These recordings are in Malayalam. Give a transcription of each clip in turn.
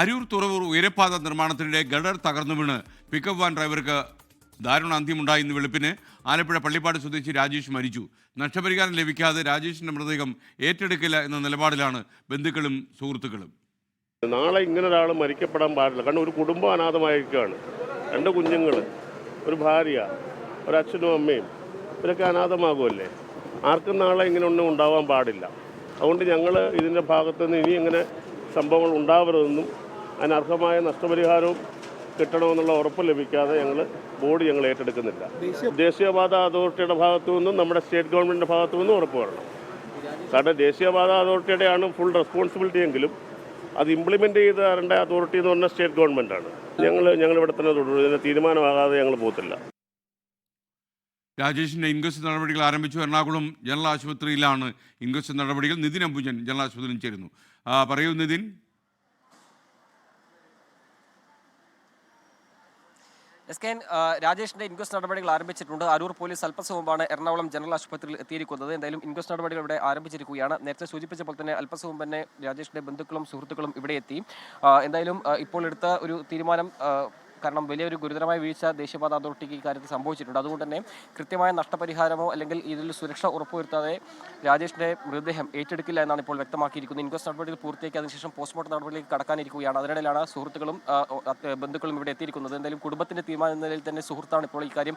അരൂർ തുറവൂർ ഉയരപ്പാത നിർമ്മാണത്തിനിടെ ഗഡർ തകർന്നു വീണ് പിക്കപ്പ് വാൻ ഡ്രൈവർക്ക് ദാരുണ അന്ത്യമുണ്ടായി ഇന്ന് വെളുപ്പിന്. ആലപ്പുഴ പള്ളിപ്പാട് സ്വദേശി രാജേഷ് മരിച്ചു. നഷ്ടപരിഹാരം ലഭിക്കാതെ രാജേഷിന്റെ മൃതദേഹം ഏറ്റെടുക്കില്ല എന്ന നിലപാടിലാണ് ബന്ധുക്കളും സുഹൃത്തുക്കളും. നാളെ ഇങ്ങനെ ഒരാൾ മരിക്കപ്പെടാൻ പാടില്ല. കാരണം ഒരു കുടുംബം അനാഥമായിരിക്കുകയാണ്. രണ്ട് കുഞ്ഞുങ്ങൾ ഒരു ഭാര്യ ഒരച്ഛനും അമ്മയും ഇവരൊക്കെ അനാഥമാകുമല്ലേ ആർക്കും നാളെ ഇങ്ങനെ ഒന്നും ഉണ്ടാവാൻ പാടില്ല. അതുകൊണ്ട് ഞങ്ങൾ ഇതിന്റെ ഭാഗത്തുനിന്ന് ഇനി ഇങ്ങനെ സംഭവങ്ങൾ ഉണ്ടാവരുതെന്നും അതിന് അർഹമായ നഷ്ടപരിഹാരവും കിട്ടണമെന്നുള്ള ഉറപ്പ് ലഭിക്കാതെ ഞങ്ങൾ ബോർഡ് ഞങ്ങൾ ഏറ്റെടുക്കുന്നില്ല. ദേശീയപാത അതോറിറ്റിയുടെ ഭാഗത്തു നിന്നും നമ്മുടെ സ്റ്റേറ്റ് ഗവൺമെന്റിന്റെ ഭാഗത്തു നിന്നും ഉറപ്പ് വരണം. കാരണം ദേശീയപാത അതോറിറ്റിയുടെയാണ് ഫുൾ റെസ്പോൺസിബിലിറ്റി എങ്കിലും അത് ഇംപ്ലിമെന്റ് ചെയ്ത് തരേണ്ട അതോറിറ്റി എന്ന് പറഞ്ഞാൽ സ്റ്റേറ്റ് ഗവൺമെന്റാണ് ഞങ്ങൾ ഞങ്ങൾ ഇവിടെ തന്നെ തുടരും. ഇതിന് തീരുമാനമാകാതെ ഞങ്ങൾ പോകത്തില്ല. രാജേഷിന്റെ ഇൻക്വസ്റ്റ് നടപടികൾ ആരംഭിച്ചു എറണാകുളം ജനറൽ ആശുപത്രിയിലാണ് ഇൻക്വസ്റ്റ് നടപടികൾ. നിതിൻ അംബുജൻ ജനറൽ ആശുപത്രിയിൽ ചേരുന്നു. ആ, പറയൂ നിതിൻ. എസ് കെ രാജേഷിന്റെ ഇൻക്വസ്റ്റ് നടപടികൾ ആരംഭിച്ചിട്ടുണ്ട്. അരൂർ പോലീസ് അല്പസം മുമ്പാണ് എറണാകുളം ജനറൽ ആശുപത്രിയിൽ എത്തിയിരിക്കുന്നത്. എന്തായാലും ഇൻക്വസ്റ്റ് നടപടികൾ ഇവിടെ ആരംഭിച്ചിരിക്കുകയാണ്. നേരത്തെ സൂചിപ്പിച്ചപ്പോൾ തന്നെ അല്പസം മുമ്പ് തന്നെ രാജേഷിന്റെ ബന്ധുക്കളും സുഹൃത്തുക്കളും ഇവിടെ എത്തി എന്തായാലും ഇപ്പോൾ എടുത്ത ഒരു തീരുമാനം കാരണം വലിയൊരു ഗുരുതരമായ വീഴ്ച ദേശീയപാത അതോറിറ്റിക്ക് ഇക്കാര്യത്തിൽ സംഭവിച്ചിട്ടുണ്ട്. അതുകൊണ്ട് തന്നെ കൃത്യമായ നഷ്ടപരിഹാരമോ അല്ലെങ്കിൽ ഇതിൽ സുരക്ഷ ഉറപ്പുവരുത്താതെ രാജേഷിന്റെ മൃതദേഹം ഏറ്റെടുക്കില്ല എന്നാണ് ഇപ്പോൾ വ്യക്തമാക്കിയിരിക്കുന്നത്. ഇൻക്വസ്റ്റ് നടപടികൾ പൂർത്തിയാക്കി അതിനുശേഷം പോസ്റ്റ്മോർട്ടം നടപടികൾ കടക്കാനിരിക്കുകയാണ്. അതിനിടയിലാണ് സുഹൃത്തുക്കളും ബന്ധുക്കളും ഇവിടെ എത്തിയിരിക്കുന്നത്. എന്തായാലും കുടുംബത്തിന്റെ തീരുമാനം എന്ന നിലയിൽ തന്നെ സുഹൃത്താണ് ഇപ്പോൾ ഇക്കാര്യം കാര്യം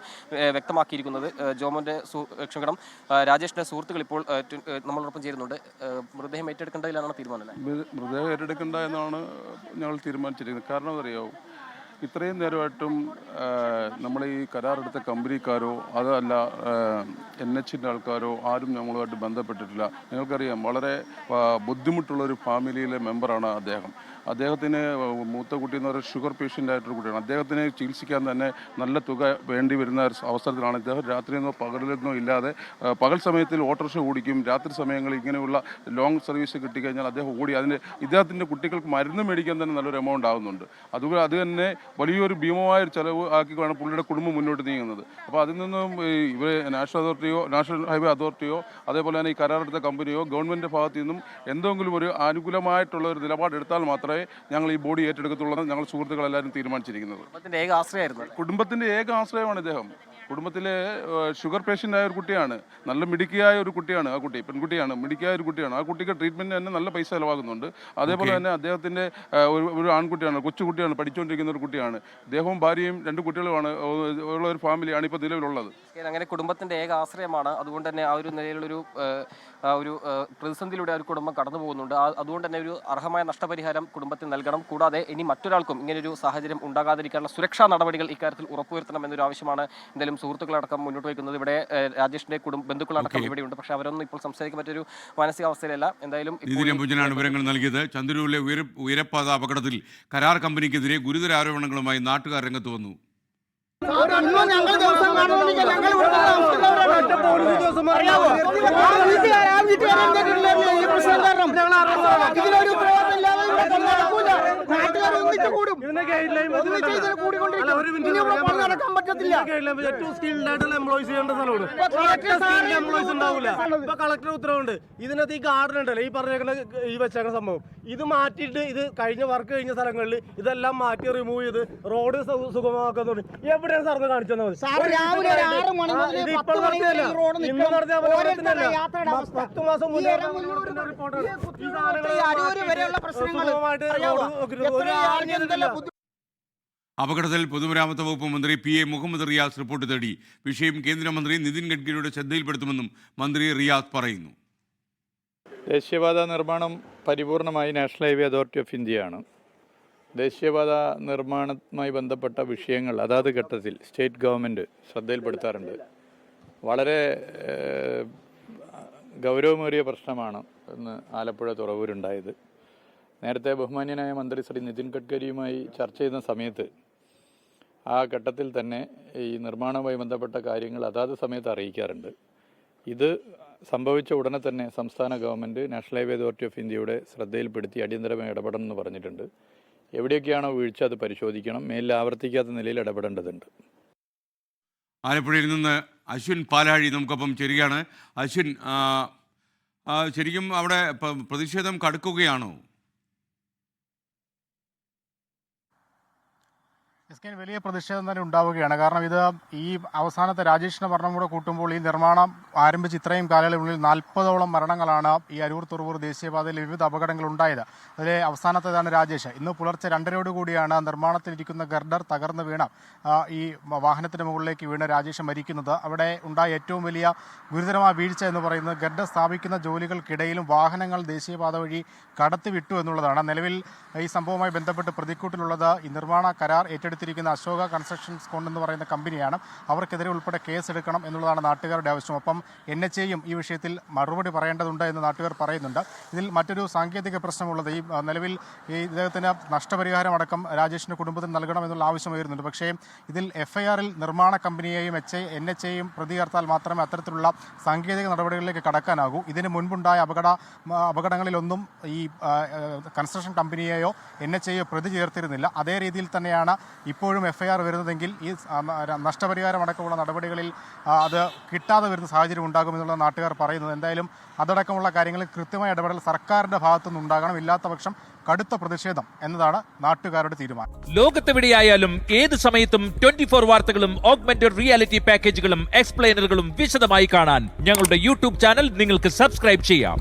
വ്യക്തമാക്കിയിരിക്കുന്നത്. ജോമോന്റെ ക്ഷമിക്കണം രാജേഷിന്റെ സുഹൃത്തുക്കൾ ഇപ്പോൾ നമ്മളോടൊപ്പം ചേരുന്നുണ്ട്. മൃതദേഹം ഏറ്റെടുക്കേണ്ടതിലാണ് തീരുമാനം മൃതദേഹം ഏറ്റെടുക്കേണ്ട എന്നാണ് ഞങ്ങൾ തീരുമാനിച്ചിരിക്കുന്നത്. കാരണം അറിയാവോ ഇത്രയും നേരമായിട്ടും നമ്മൾ ഈ കരാറെടുത്ത കമ്പനിക്കാരോ അതല്ല എൻ എച്ചിന്റെ ആൾക്കാരോ ആരും ഞങ്ങളുമായിട്ട് ബന്ധപ്പെട്ടിട്ടില്ല. നിങ്ങൾക്കറിയാം വളരെ ബുദ്ധിമുട്ടുള്ള ഒരു ഫാമിലിയിലെ മെമ്പറാണ് അദ്ദേഹം. അദ്ദേഹത്തിന് മൂത്ത കുട്ടി എന്ന് പറയുന്നത് ഷുഗർ പേഷ്യന്റ് ആയിട്ടൊരു കുട്ടിയാണ്. അദ്ദേഹത്തിന് ചികിത്സിക്കാൻ തന്നെ നല്ല തുക വേണ്ടി വരുന്ന അവസരത്തിലാണ് ഇദ്ദേഹം രാത്രിയെന്നോ പകലിലെന്നോ ഇല്ലാതെ പകൽ സമയത്തിൽ ഓട്ടോറിക്ഷ ഓടിക്കും രാത്രി സമയങ്ങളിൽ ഇങ്ങനെയുള്ള ലോങ് സർവീസ് കിട്ടിക്കഴിഞ്ഞാൽ അദ്ദേഹം ഓടി അതിന് ഇദ്ദേഹത്തിന്റെ കുട്ടികൾക്ക് മരുന്ന് മേടിക്കാൻ തന്നെ നല്ലൊരു എമൗണ്ട് ആവുന്നുണ്ട്. അതുപോലെ അത് തന്നെ വലിയൊരു ഭീമമായ ചെലവ് ആക്കിയാണ് പുള്ളിയുടെ കുടുംബം മുന്നോട്ട് നീങ്ങുന്നത്. അപ്പോൾ അതിൽ നിന്നും ഇവർ നാഷണൽ അതോറിറ്റിയോ നാഷണൽ ഹൈവേ അതോറിറ്റിയോ അതേപോലെ തന്നെ ഈ കരാറെടുത്ത കമ്പനിയോ ഗവൺമെന്റ് ഭാഗത്തു നിന്നും എന്തെങ്കിലും ഒരു അനുകൂലമായിട്ടുള്ള ഒരു നിലപാടെടുത്താൽ മാത്രമേ ഞങ്ങൾ ഈ ബോഡി ഏറ്റെടുക്കത്തുള്ളൂ ഞങ്ങൾ സുഹൃത്തുക്കളെല്ലാവരും തീരുമാനിച്ചിരിക്കുന്നത്. കുടുംബത്തിന്റെ ഏക ആശ്രയമാണ് ഇദ്ദേഹം. കുടുംബത്തിലെ ഷുഗർ പേഷ്യന്റ് ആയ ഒരു കുട്ടിയാണ്. നല്ല മിടുക്കിയായ ഒരു കുട്ടിയാണ് ആ കുട്ടി പെൺകുട്ടിയാണ്. മിടുക്കിയായ ഒരു കുട്ടിയാണ്. ആ കുട്ടിക്ക് ട്രീറ്റ്മെന്റ് തന്നെ നല്ല പൈസ ചിലവാകുന്നുണ്ട്. അതേപോലെ തന്നെ അദ്ദേഹത്തിന്റെ ഒരു ഒരു ആൺകുട്ടിയാണ് കൊച്ചുകുട്ടിയാണ് പഠിച്ചുകൊണ്ടിരിക്കുന്ന ഒരു കുട്ടിയാണ്. ഇദ്ദേഹവും ഭാര്യയും രണ്ട് കുട്ടികളുമാണ്. ഉള്ള ഒരു ഫാമിലിയാണ് ഇപ്പോൾ നിലവിലുള്ളത്. അങ്ങനെ കുടുംബത്തിന്റെ ഏക ആശ്രയമാണ്. അതുകൊണ്ട് തന്നെ ആ ഒരു നിലയിലുള്ളൊരു ഒരു പ്രതിസന്ധിയിലൂടെ ആ ഒരു കുടുംബം കടന്നു പോകുന്നുണ്ട്. അതുകൊണ്ട് തന്നെ ഒരു അർഹമായ നഷ്ടപരിഹാരം കുടുംബത്തിന് നൽകണം. കൂടാതെ ഇനി മറ്റൊരാൾക്കും ഇങ്ങനൊരു സാഹചര്യം ഉണ്ടാകാതിരിക്കാനുള്ള സുരക്ഷാ നടപടികൾ ഇക്കാര്യത്തിൽ ഉറപ്പുവരുത്തണം എന്നൊരു ആവശ്യമാണ് എന്തായാലും സുഹൃത്തുക്കളടക്കം മുന്നോട്ട് വയ്ക്കുന്നത്. ഇവിടെ രാജേഷിന്റെ കുടുംബ ബന്ധുക്കളടക്കം ഇവിടെയുണ്ട്. പക്ഷേ അവരൊന്നും ഇപ്പോൾ സംസാരിക്കാൻ പറ്റൊരു മാനസികാവസ്ഥയിലല്ല. എന്തായാലും വിവരങ്ങൾ നൽകിയത്. ചന്ദ്രൂരിലെ ഉയര ഉയരപ്പാത അപകടത്തിൽ കരാർ കമ്പനിക്കെതിരെ ഗുരുതര ആരോപണങ്ങളുമായി നാട്ടുകാർ രംഗത്ത് വന്നു. ഇതിനൊരു. നാട്ടുകാർ ഒന്നിച്ച് കൂടും. നടക്കാൻ പറ്റത്തില്ല. ഏറ്റവും സ്കിൽഡ് ആയിട്ടുള്ള എംപ്ലോയീസ് ചെയ്യേണ്ട സ്ഥലമാണ് എംപ്ലോയീസ് ഉണ്ടാവില്ല. ഇപ്പൊ കളക്ടർ ഉത്തരവുണ്ട്. ഇതിനകത്ത് ഈ ഗാർഡൻ ഉണ്ടല്ലോ ഈ പറഞ്ഞേക്കുന്ന ഈ വെച്ചേക്കുന്ന സംഭവം. ഇത് മാറ്റിയിട്ട് ഇത് കഴിഞ്ഞ വർക്ക് കഴിഞ്ഞ സ്ഥലങ്ങളിൽ ഇതെല്ലാം മാറ്റി റിമൂവ് ചെയ്ത് റോഡ് സുഗമമാക്കാൻ തുടങ്ങി എവിടെയാണ് സാറിന് കാണിച്ചു പത്ത് മാസം മുന്നേ റിപ്പോർട്ടാണ്. ഈ സാധനങ്ങൾ സുഗമമായിട്ട് അപകടത്തിൽ പൊതുമരാമത്ത് വകുപ്പ് മന്ത്രി P A Muhammad Riyas report തേടി വിഷയം കേന്ദ്രമന്ത്രി നിതിൻ ഗഡ്കരിയുടെ ശ്രദ്ധയിൽപ്പെടുത്തുമെന്നും മന്ത്രി റിയാസ് പറയുന്നു. ദേശീയപാത നിർമ്മാണം പരിപൂർണമായി നാഷണൽ ഹൈവേ അതോറിറ്റി ഓഫ് ഇന്ത്യയാണ്. ദേശീയപാത നിർമ്മാണവുമായി ബന്ധപ്പെട്ട വിഷയങ്ങൾ അതാത് ഘട്ടത്തിൽ സ്റ്റേറ്റ് ഗവൺമെന്റ് ശ്രദ്ധയിൽപ്പെടുത്താറുണ്ട്. വളരെ ഗൗരവമേറിയ പ്രശ്നമാണ് ഇന്ന് ആലപ്പുഴ തുറവൂരുണ്ടായത്. നേരത്തെ ബഹുമാന്യനായ മന്ത്രി ശ്രീ നിതിൻ ഗഡ്കരിയുമായി ചർച്ച ചെയ്യുന്ന സമയത്ത് ആ ഘട്ടത്തിൽ തന്നെ ഈ നിർമ്മാണവുമായി ബന്ധപ്പെട്ട കാര്യങ്ങൾ അതാത് സമയത്ത് അറിയിക്കാറുണ്ട്. ഇത് സംഭവിച്ച ഉടനെ തന്നെ സംസ്ഥാന government national highway authority of ഇന്ത്യയുടെ ശ്രദ്ധയിൽപ്പെടുത്തി അടിയന്തരമായി ഇടപെടണം എന്ന് പറഞ്ഞിട്ടുണ്ട്. എവിടെയൊക്കെയാണോ വീഴ്ച അത് പരിശോധിക്കണം. മേലിൽ ആവർത്തിക്കാത്ത നിലയിൽ ഇടപെടേണ്ടതുണ്ട്. ആലപ്പുഴയിൽ നിന്ന് അശ്വിൻ പാലാഴി നമുക്കൊപ്പം ചേരുകയാണ്. അശ്വിൻ ശരിക്കും അവിടെ പ്രതിഷേധം കടുക്കുകയാണോ? എസ്കെൻ വലിയ പ്രതിഷേധം തന്നെ ഉണ്ടാവുകയാണ്. കാരണം ഇത് ഈ അവസാനത്തെ രാജേഷിന്റെ മരണം കൂടെ കൂട്ടുമ്പോൾ ഈ നിർമ്മാണം ആരംഭിച്ച് ഇത്രയും കാലയളവിനുള്ളിൽ നാൽപ്പതോളം മരണങ്ങളാണ് ഈ അരൂർ തുറവൂർ ദേശീയപാതയിൽ വിവിധ അപകടങ്ങൾ ഉണ്ടായത് അതിലെ അവസാനത്തേതാണ് രാജേഷ്. ഇന്ന് പുലർച്ചെ രണ്ടരയോട് കൂടിയാണ് നിർമ്മാണത്തിലിരിക്കുന്ന ഗർഡർ തകർന്ന് വീണ ഈ വാഹനത്തിന് മുകളിലേക്ക് വീണ രാജേഷ് മരിക്കുന്നത്. അവിടെ ഉണ്ടായ ഏറ്റവും വലിയ ഗുരുതരമായ വീഴ്ച എന്ന് പറയുന്നത് ഗർഡർ സ്ഥാപിക്കുന്ന ജോലികൾക്കിടയിലും വാഹനങ്ങൾ ദേശീയപാത വഴി കടത്തിവിട്ടു എന്നുള്ളതാണ്. നിലവിൽ ഈ സംഭവവുമായി ബന്ധപ്പെട്ട് പ്രതിക്കൂട്ടിലുള്ളത് ഈ നിർമ്മാണ കരാർ ഏറ്റെടുത്തിരിക്കുന്ന അശോക കൺസ്ട്രക്ഷൻസ് കൊണ്ട് എന്ന് പറയുന്ന കമ്പനിയാണ്. അവർക്കെതിരെ ഉൾപ്പെടെ കേസ് എടുക്കണം എന്നുള്ളതാണ് നാട്ടുകാരുടെ ആവശ്യം. ഒപ്പം എൻ എച്ച് എയും ഈ വിഷയത്തിൽ മറുപടി പറയേണ്ടതുണ്ട് എന്ന് നാട്ടുകാർ പറയുന്നുണ്ട്. ഇതിൽ മറ്റൊരു സാങ്കേതിക പ്രശ്നമുള്ളത് ഈ നിലവിൽ ഈ ഇദ്ദേഹത്തിന് നഷ്ടപരിഹാരം അടക്കം രാജേഷിന്റെ കുടുംബത്തിന് നൽകണം എന്നുള്ള ആവശ്യം ഉയരുന്നുണ്ട്. പക്ഷേ ഇതിൽ എഫ്ഐആറിൽ നിർമ്മാണ കമ്പനിയെയും എച്ച് എൻ എച്ച് എയും പ്രതി ചേർത്താൽ മാത്രമേ അത്തരത്തിലുള്ള സാങ്കേതിക നടപടികളിലേക്ക് കടക്കാനാകൂ. ഇതിന് മുൻപുണ്ടായ അപകട അപകടങ്ങളിലൊന്നും ഈ കൺസ്ട്രക്ഷൻ കമ്പനിയെയോ എൻ എച്ച് എയോ പ്രതി ചേർത്തിരുന്നില്ല. അതേ രീതിയിൽ തന്നെയാണ് ഇപ്പോഴും എഫ്ഐആർ വരുന്നതെങ്കിൽ ഈ ആ, നഷ്ടപരിഹാരം അടക്കമുള്ള നടപടികളിൽ അത് കിട്ടാതെ വരുന്ന സാഹചര്യം ഉണ്ടാകുമെന്നുള്ള നാട്ടുകാർ പറയുന്നത് എന്തായാലും അതടക്കമുള്ള കാര്യങ്ങളിൽ കൃത്യമായ ഇടപെടൽ സർക്കാരിന്റെ ഭാഗത്തുനിന്ന് ഉണ്ടാകണം. ഇല്ലാത്ത പക്ഷം കടുത്ത പ്രതിഷേധം എന്നതാണ് നാട്ടുകാരുടെ തീരുമാനം. ലോകത്തെവിടെയായാലും ഏത് സമയത്തും ട്വന്റി ഫോർ വാർത്തകളും ഓഗ്മെന്റഡ് റിയാലിറ്റി പാക്കേജുകളും എക്സ്പ്ലെയിനറുകളും വിശദമായി കാണാൻ ഞങ്ങളുടെ യൂട്യൂബ് ചാനൽ നിങ്ങൾക്ക് സബ്സ്ക്രൈബ് ചെയ്യാം.